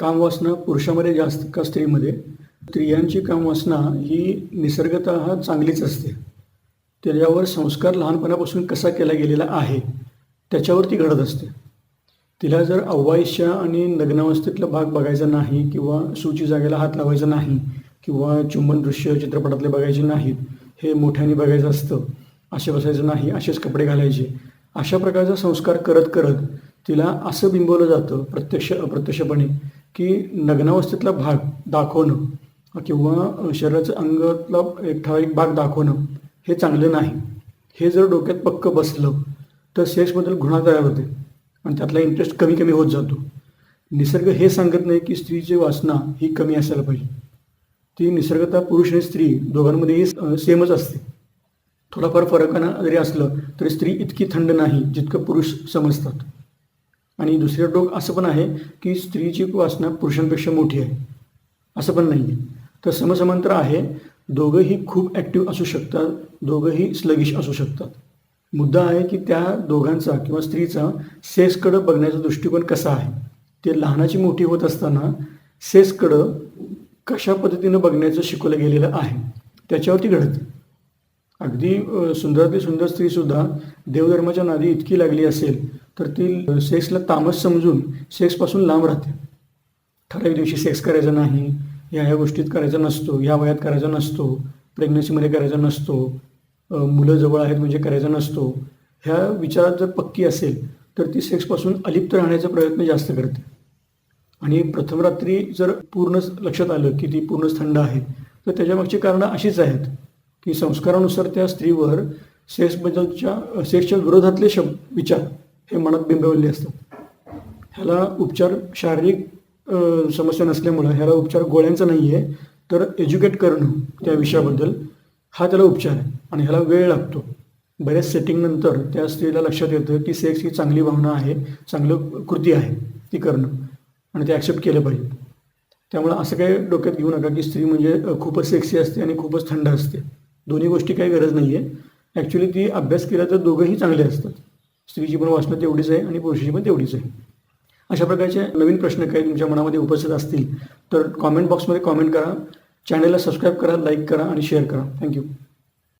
कामवासना पुरुषामध्ये जास्त का स्त्रीमध्ये? स्त्रियांची कामवासना ही निसर्गत चांगलीच असते. त्याच्यावर संस्कार लहानपणापासून कसा केला गेलेला आहे त्याच्यावर ती घडत असते. तिला जर अव्वायच्या आणि नग्नावस्थेतला भाग बघायचा नाही किंवा सूची जागेला हात लावायचा नाही किंवा चुंबन दृश्य चित्रपटातले बघायचे नाहीत हे मोठ्याने बघायचं असतं असे बसायचं नाही असेच कपडे घालायचे अशा प्रकारचा संस्कार करत करत तिला असं बिंबवलं जातं प्रत्यक्ष अप्रत्यक्षपणे की नग्नावस्थेतला भाग दाखवणं किंवा शरीराचं अंगातला एक ठराविक भाग दाखवणं हे चांगलं नाही. हे जर डोक्यात पक्क बसलं तर सेक्सबद्दल घृणा तयार होते आणि त्यातला इंटरेस्ट कमी कमी होत जातो. निसर्ग हे सांगत नाही की स्त्रीची वासना ही कमी असायला पाहिजे. ती निसर्गता पुरुष आणि स्त्री दोघांमध्येही सेमच असते. थोडाफार फरकानं जरी असलं तरी स्त्री इतकी थंड नाही जितकं पुरुष समजतात. आणि दुसरं डोक असं पण आहे की स्त्रीची वासना पुरुषांपेक्षा मोठी आहे. असं पण नाही आहे तर समसमांतर आहे दोघंही खूप ॲक्टिव्ह असू शकतात दोघंही स्लगिश असू शकतात. मुद्दा आहे की त्या दोघांचा किंवा स्त्रीचा सेक्सकडं बघण्याचा दृष्टिकोन कसा आहे? ते लहानाची मोठी होत असताना सेक्सकडं कशा पद्धतीनं बघण्याचं शिकवलं गेलेलं आहे? त्याच्यावरती घडते. अगदी सुंदरातली सुंदर स्त्रीसुद्धा देवधर्माच्या नादी इतकी लागली असेल तर ती सेक्सला तामस समजून सेक्सपासून लांब राहते. ठराविक दिवशी सेक्स करायचा नाही ह्या ह्या गोष्टीत करायचा नसतो ह्या वयात करायचा नसतो प्रेग्नन्सीमध्ये करायचा नसतो मुलं जवळ आहेत म्हणजे करायचा नसतो. ह्या विचारात जर पक्की असेल तर ती सेक्सपासून अलिप्त राहण्याचा प्रयत्न जास्त करते. आणि प्रथम रात्री जर पूर्णच लक्षात आलं की ती पूर्णच थंड आहे तर त्याच्यामागची कारणं अशीच आहेत की संस्कारानुसार त्या स्त्रीवर सेक्सबद्दलच्या सेक्सच्या विरोधातले शब्द विचार हे मनात बिंबवलेले असतात ह्याला उपचार शारीरिक समस्या नसल्यामुळं ह्याला उपचार गोळ्यांचा नाही आहे तर एज्युकेट करणं त्या विषयाबद्दल हा त्याला उपचार आहे आणि ह्याला वेळ लागतो. बऱ्याच सेटिंगनंतर त्या स्त्रीला लक्षात येतं की सेक्स ही चांगली भावना आहे चांगलं कृती आहे ती करणं आणि ते ॲक्सेप्ट केलं पाहिजे. त्यामुळं असं काही डोक्यात घेऊ नका की स्त्री म्हणजे खूपच सेक्सी असते आणि खूपच थंड असते. दोन्ही गोष्टी काही गरज नाही आहे ॲक्च्युली ती अभ्यास केला तर दोघंही चांगले असतात. स्त्रीची पण वाचणं तेवढीच आहे आणि पुरुषाची पण तेवढीच आहे. अशा प्रकारचे नवीन प्रश्न काही तुमच्या मनामध्ये उपस्थित असतील तर कॉमेंट बॉक्समध्ये कॉमेंट करा. चॅनलला सबस्क्राईब करा लाईक करा आणि शेअर करा. थँक्यू